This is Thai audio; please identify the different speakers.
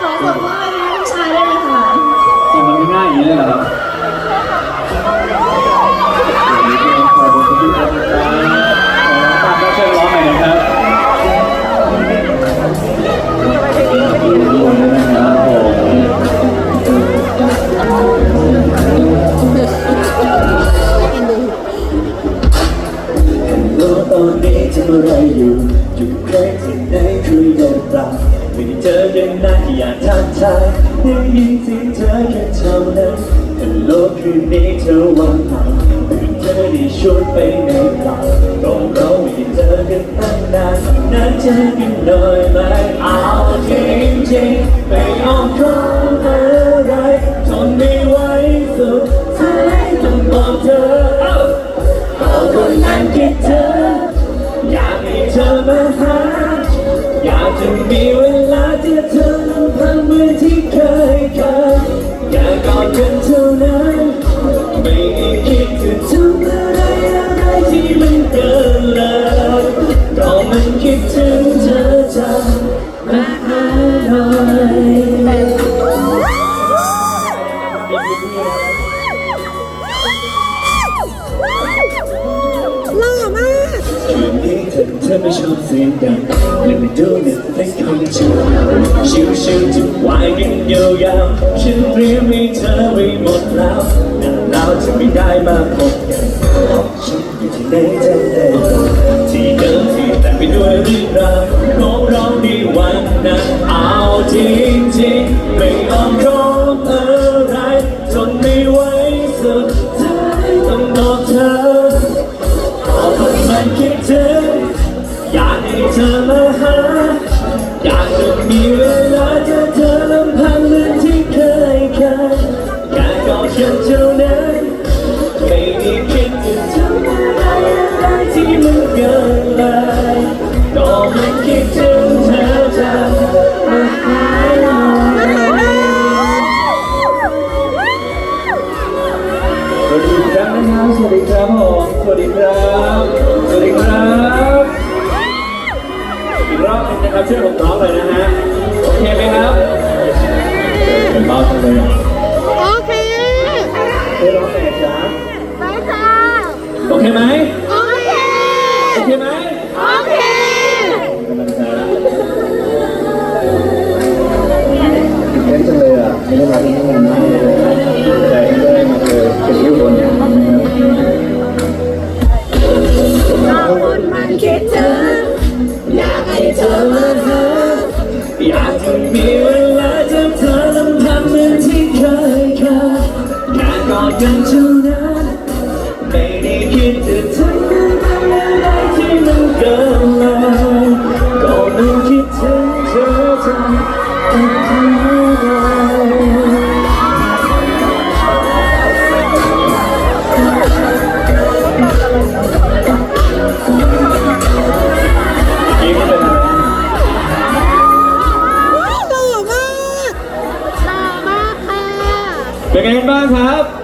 Speaker 1: ขอส่งมอบให้ผู้ชายได้เลยค่ะ
Speaker 2: ส่งมันง่ายๆอย่างนี้เลยเหรอครับขอบคุณพี่รับขอตามรับเชิญร้องหน่อยนะครับรู้
Speaker 3: ตอนนี้ทำอะไรอยู่อยู่ใกล้ที่ไหนคุยกันเปล่า ไม่ได้เจอกันนานอยากทักทายได้ยินเสียงเธอแค่เท่านั้นแต่โลกคืนนี้เธอว่างเปล่าคืนเธอได้ชวนไปในเปล่าก็เราไม่ได้เจอกันตั้งนานนัดเจอกันหน่อยไหมเอาจริงจริงไม่ยอมขออะไรทนไม่ไหวสุดท้ายต้องบอกเธอเอาคนนั้นคิดเธออยากให้เธอมาหาอยากจะมี ที่เคยกันอยากอดกันเธอ ธอเธอไม่ชอบเสียงดังเลยไปดูเน็ตฟลิกของฉันชิวชิวๆจะวายกันยาวๆฉันเตรียมให้เธอไว้หมดแล้วแต่เราจะไม่ได้มาพบกันฉันอยู่ที่ไหนจำได้ที่เดิมที่แต่ไปด้วยเรื่องราวของเราในวันนั้นเอาจริงๆไม่ อยากให้เธอมาหา อยากจะมีเวลาเจอเธอลำพังเหมือนที่เคยเคยแค่กอดกันเท่านั้นไม่ได้คิดจะทำอะไรอะไรที่มันเกินเลยก็ไมันคิดถึงเธอจะมาหาหน่อย
Speaker 2: สวัสดีครับสวัสดีครับผมสวัสดีครับ นึงนะครับช่วยผมร้องหน่อยนะฮะโอเคไหมครับผมเบาจังเลยอะ
Speaker 1: โอเค
Speaker 3: แค่กอดกันเท่านั้นไม่ได้คิดจะทำอะไรอะไรที่มันเกินเลยก็มันคิดถึงเธอจังแต่เธอไม่
Speaker 2: ยิ้มเลย
Speaker 1: หล่อมากหล่อมากค่ะ
Speaker 2: เป็นไงกันบ้างครับ